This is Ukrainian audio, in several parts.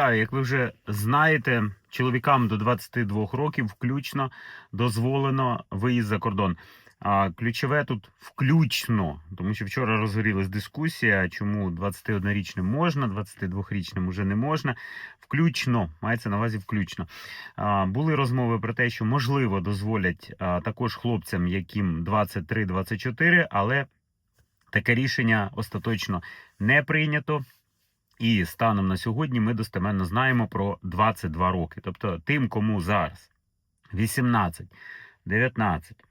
Вітаю, як ви вже знаєте, чоловікам до 22 років включно дозволено виїзд за кордон. А ключове тут включно, тому що вчора розгорілась дискусія, чому 21-річним можна, 22-річним уже не можна. Включно, мається на увазі включно. А, були розмови про те, що можливо дозволять а, також хлопцям, яким 23-24, але таке рішення остаточно не прийнято. І станом на сьогодні ми достеменно знаємо про 22 роки. Тобто тим, кому зараз 18, 19,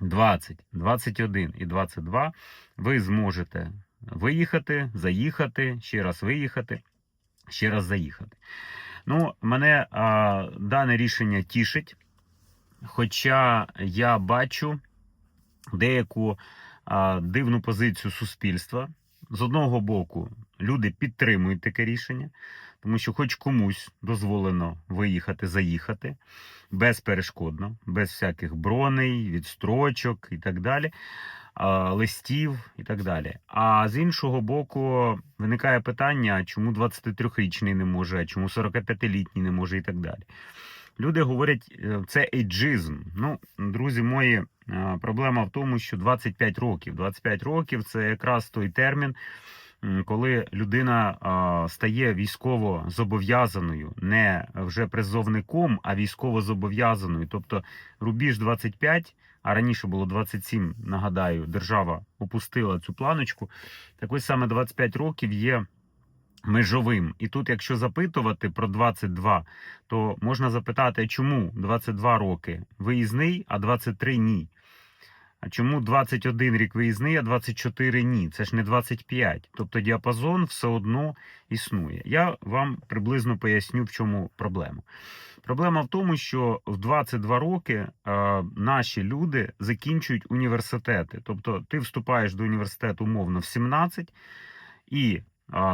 20, 21 і 22, ви зможете виїхати, заїхати, ще раз виїхати, ще раз заїхати. Ну, мене а, дане рішення тішить, хоча я бачу деяку а, дивну позицію суспільства. З одного боку, люди підтримують таке рішення, тому що хоч комусь дозволено виїхати, заїхати безперешкодно, без всяких броней, відстрочок і так далі, листів і так далі. А з іншого боку, виникає питання, чому 23-річний не може, чому 45-літній не може і так далі. Люди говорять, е, це ейджизм. Ну, друзі мої, е, проблема в тому, що 25 років. 25 років це якраз той термін, коли людина стає військово зобов'язаною, не вже призовником, а військово зобов'язаною. Тобто рубіж 25, а раніше було 27, нагадаю, держава опустила цю планочку. Так ось саме 25 років є межовим. І тут, якщо запитувати про 22, то можна запитати, чому 22 роки виїзний, а 23 ні. А чому 21 рік виїзний, а 24 ні? Це ж не 25. Тобто діапазон все одно існує. Я вам приблизно поясню, в чому проблема. Проблема в тому, що в 22 роки е, наші люди закінчують університети. Тобто ти вступаєш до університету умовно в 17 і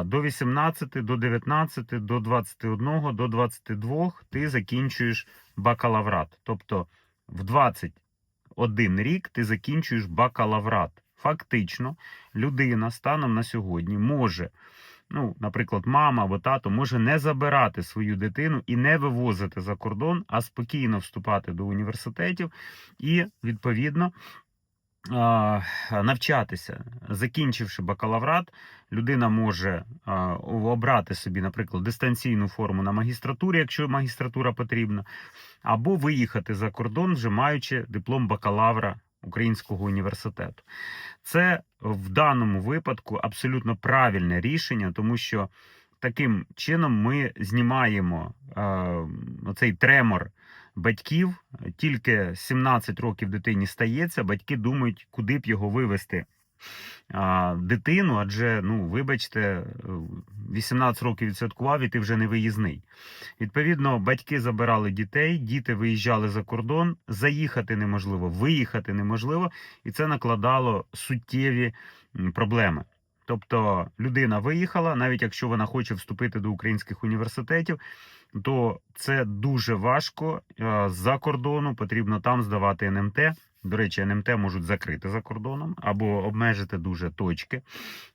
до 18, до 19, до 21, до 22 ти закінчуєш бакалаврат. Тобто в 21 рік ти закінчуєш бакалаврат. Фактично, людина станом на сьогодні може, ну, наприклад, мама або тато може не забирати свою дитину і не вивозити за кордон, а спокійно вступати до університетів і, відповідно, навчатися. Закінчивши бакалаврат, людина може обрати собі, наприклад, дистанційну форму на магістратурі, якщо магістратура потрібна, або виїхати за кордон, вже маючи диплом бакалавра Українського університету. Це в даному випадку абсолютно правильне рішення, тому що таким чином ми знімаємо е, цей тремор батьків. Тільки 17 років дитині стається, батьки думають, куди б його вивести. А, дитину, адже, ну, вибачте, 18 років відсвяткував і ти вже не виїзний. Відповідно, батьки забирали дітей, діти виїжджали за кордон, заїхати неможливо, виїхати неможливо, і це накладало суттєві проблеми. Тобто людина виїхала, навіть якщо вона хоче вступити до українських університетів, то це дуже важко е, з-за кордону, потрібно там здавати НМТ. До речі, НМТ можуть закрити за кордоном або обмежити дуже точки.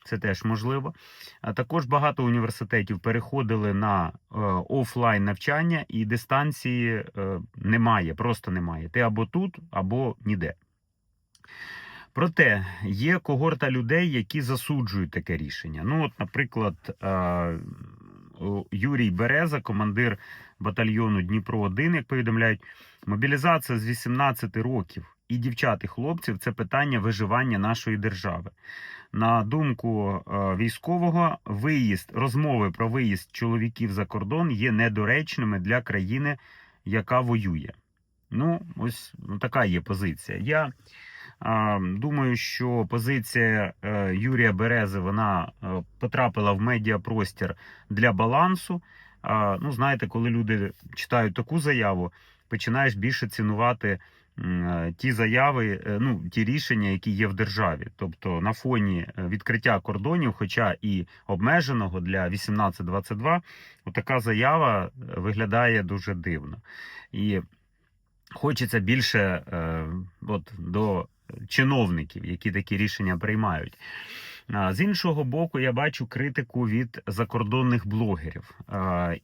Це теж можливо. А також багато університетів переходили на е, офлайн навчання, і дистанції е, немає, просто немає. Ти або тут, або ніде. Проте є когорта людей, які засуджують таке рішення. Ну, от, наприклад, Юрій Береза, командир батальйону Дніпро 1 як повідомляють, мобілізація з 18 років і дівчат і хлопців це питання виживання нашої держави. На думку військового, виїзд розмови про виїзд чоловіків за кордон є недоречними для країни, яка воює. Ну, ось ну, така є позиція. Я думаю, що позиція е, Юрія Берези вона е, потрапила в медіапростір для балансу. Ну, знаєте, коли люди читають таку заяву, починаєш більше цінувати е, ті заяви, ну ті рішення, які є в державі. Тобто на фоні відкриття кордонів, хоча і обмеженого для 18-22, така заява виглядає дуже дивно. І хочеться більше е, от, до чиновників, які такі рішення приймають. З іншого боку, я бачу критику від закордонних блогерів.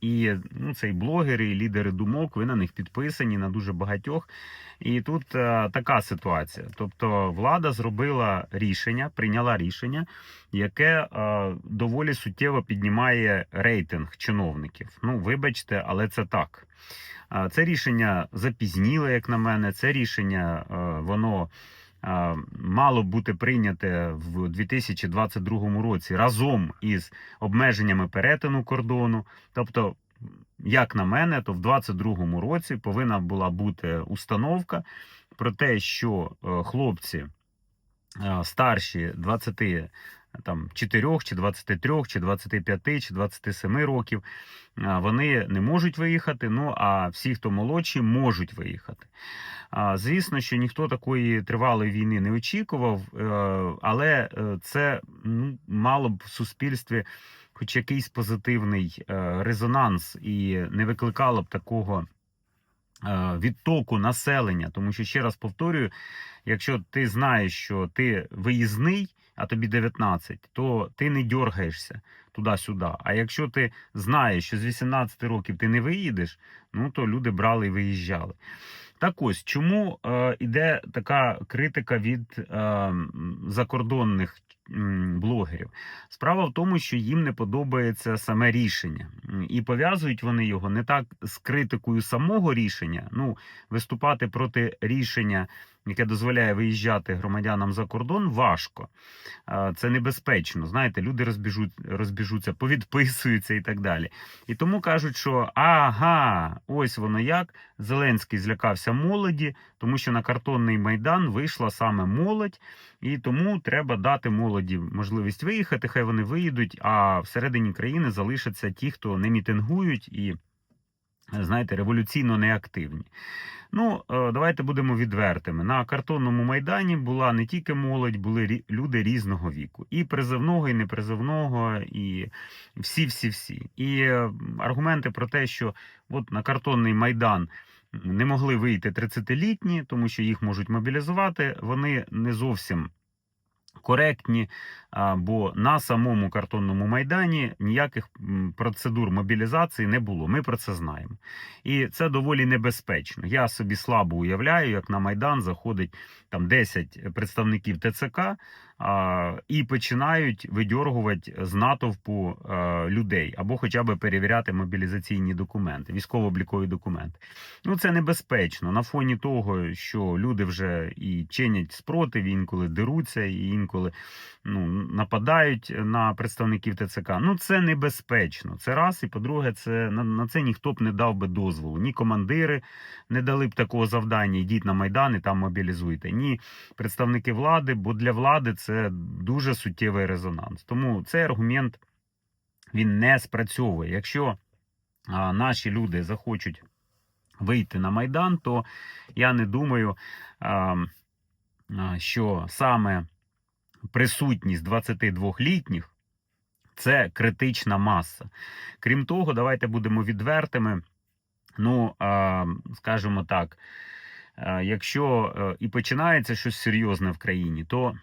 І ну, це блогери, і лідери думок, ви на них підписані на дуже багатьох. І тут така ситуація. Тобто, влада зробила рішення, прийняла рішення, яке доволі суттєво піднімає рейтинг чиновників. Ну, вибачте, але це так. Це рішення запізніле, як на мене. Це рішення воно мало бути прийняте в 2022 році разом із обмеженнями перетину кордону. Тобто, як на мене, то в 2022 році повинна була бути установка про те, що е, хлопці е, старші 20 там 4, чи 23, чи 25, чи 27 років, вони не можуть виїхати. Ну а всі, хто молодші, можуть виїхати. Звісно, що ніхто такої тривалої війни не очікував, е, але е, це ну, мало б в суспільстві хоч якийсь позитивний е, резонанс і не викликало б такого відтоку населення. Тому що ще раз повторюю, якщо ти знаєш, що ти виїзний, а тобі 19, то ти не дергаєшся туди-сюди. А якщо ти знаєш, що з 18 років ти не виїдеш, ну то люди брали і виїжджали. Так ось чому е, іде така критика від е, закордонних блогерів? Справа в тому, що їм не подобається саме рішення, і пов'язують вони його не так з критикою самого рішення. Ну, виступати проти рішення, яке дозволяє виїжджати громадянам за кордон, важко. Це небезпечно. Знаєте, люди розбіжуть, розбіжуться, повідписуються і так далі. І тому кажуть, що ага, ось воно як. Зеленський злякався молоді, тому що на картонний майдан вийшла саме молодь, і тому треба дати молоді можливість виїхати. Хай вони виїдуть, а всередині країни залишаться ті, хто не мітингують і, знаєте, революційно неактивні. Ну, е, давайте будемо відвертими. На картонному майдані була не тільки молодь, були люди різного віку, і призовного, і непризовного, і всі-всі-всі. І е, аргументи про те, що от на картонний майдан не могли вийти 30-літні, тому що їх можуть мобілізувати, вони не зовсім коректні, бо на самому картонному майдані ніяких процедур мобілізації не було. Ми про це знаємо. І це доволі небезпечно. Я собі слабо уявляю, як на майдан заходить там 10 представників ТЦК і починають видьоргувати з натовпу а, людей або хоча б перевіряти мобілізаційні документи, військово-облікові документи. Ну це небезпечно на фоні того, що люди вже і чинять спротив, інколи деруться, і інколи ну, нападають на представників ТЦК. Ну це небезпечно. Це раз. І по-друге, це на, на це ніхто б не дав би дозволу. Ні командири не дали б такого завдання. Йдіть на майдан і там мобілізуйте. Ні представники влади, бо для влади це дуже суттєвий резонанс. Тому цей аргумент він не спрацьовує. Якщо а, наші люди захочуть вийти на майдан, то я не думаю, що саме присутність 22-літніх це критична маса. Крім того, давайте будемо відвертими. Ну, скажімо так, якщо е, і починається щось серйозне в країні, то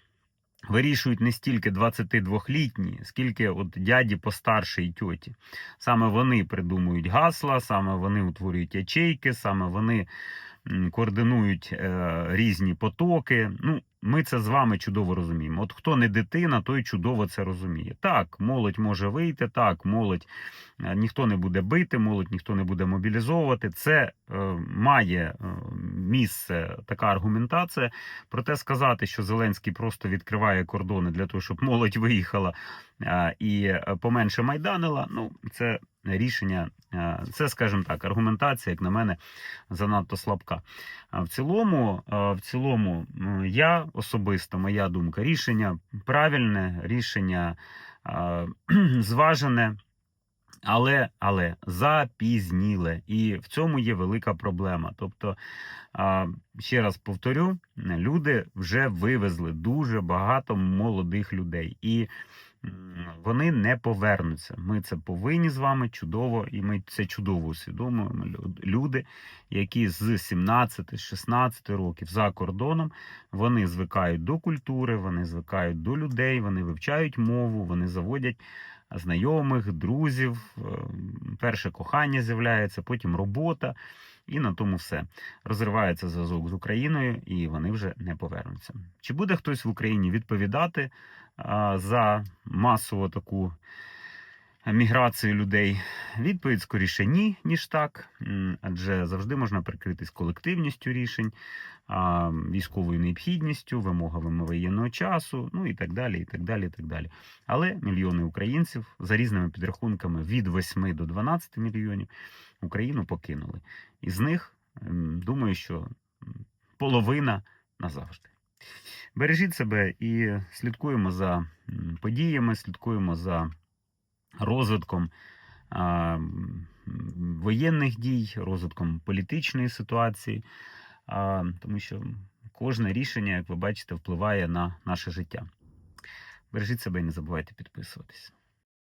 вирішують не стільки 22-літні, скільки от дяді постарше і тьоті. Саме вони придумують гасла, саме вони утворюють ячейки, саме вони координують е, різні потоки. Ну, ми це з вами чудово розуміємо. От хто не дитина, той чудово це розуміє. Так, молодь може вийти, так, молодь е, ніхто не буде бити, молодь ніхто не буде мобілізовувати. Це е, має місце така аргументація. Проте сказати, що Зеленський просто відкриває кордони для того, щоб молодь виїхала і поменше майданила. Ну, це рішення, це, скажімо так, аргументація, як на мене, занадто слабка. В цілому, е, в цілому, я особисто, моя думка, рішення правильне, рішення е, зважене. Але, але запізніле, і в цьому є велика проблема. Тобто, ще раз повторю, люди вже вивезли дуже багато молодих людей, і вони не повернуться. Ми це повинні з вами чудово, і ми це чудово усвідомуємо. Лю- Люди, які з 17, 16 років за кордоном, вони звикають до культури, вони звикають до людей, вони вивчають мову, вони заводять знайомих, друзів. е, Перше кохання з'являється, потім робота, і на тому все. Розривається зв'язок з Україною, і вони вже не повернуться. Чи буде хтось в Україні відповідати за масову таку міграцію людей? Відповідь скоріше ні, ніж так, адже завжди можна прикритись колективністю рішень, військовою необхідністю, вимогами воєнного часу, ну і так далі. і так далі, і так далі. Але мільйони українців за різними підрахунками від 8 до 12 мільйонів Україну покинули. Із них думаю, що половина назавжди. Бережіть себе і слідкуємо за подіями, слідкуємо за розвитком воєнних дій, розвитком політичної ситуації, тому що кожне рішення, як ви бачите, впливає на наше життя. Бережіть себе і не забувайте підписуватись.